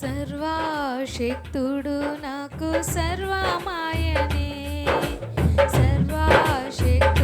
సర్వాశక్తుడు నాకు సర్వమాయనే. సర్వాశక్తు